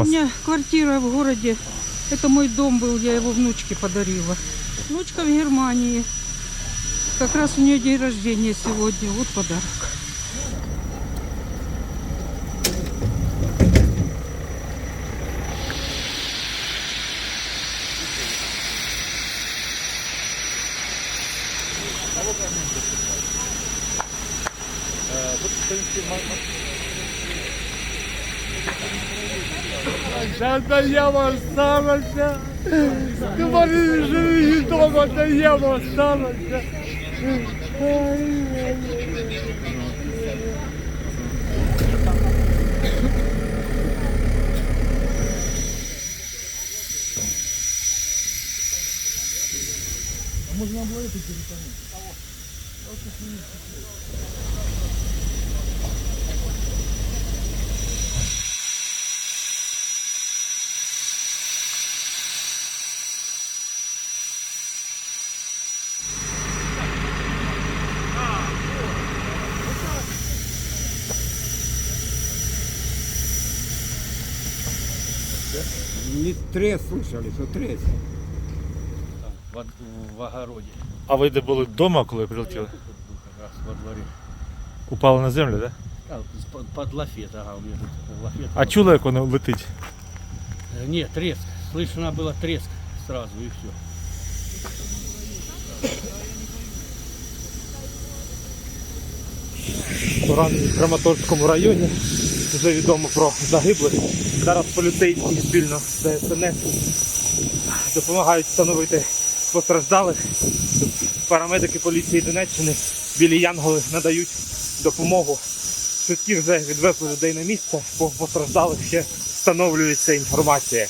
У меня квартира в городе. Это мой дом был, я его внучке подарила. Внучка в Германии. Как раз у нее день рождения сегодня. Вот подарок. Та яма осталася. Ти вони живі дома, та яма осталася. Не трес слышали, что трес. в, в огороде. А ви де були вдома, коли прилетіли? Тут был как раз во дворе. Упали на землю, так? Да? А, под, под лафет, ага, у меня тут лафет. А чули, як воно летить? Э, Нет, треск. Слышно было треск сразу и все. Поранені в Краматорському районі. Вже відомо про загиблих. Зараз поліцейські спільно з ДСНС допомагають встановити постраждалих. Парамедики поліції Донеччини білі Янголи надають допомогу. Швидкі вже відвезли людей на місце, по постраждалих ще встановлюється інформація.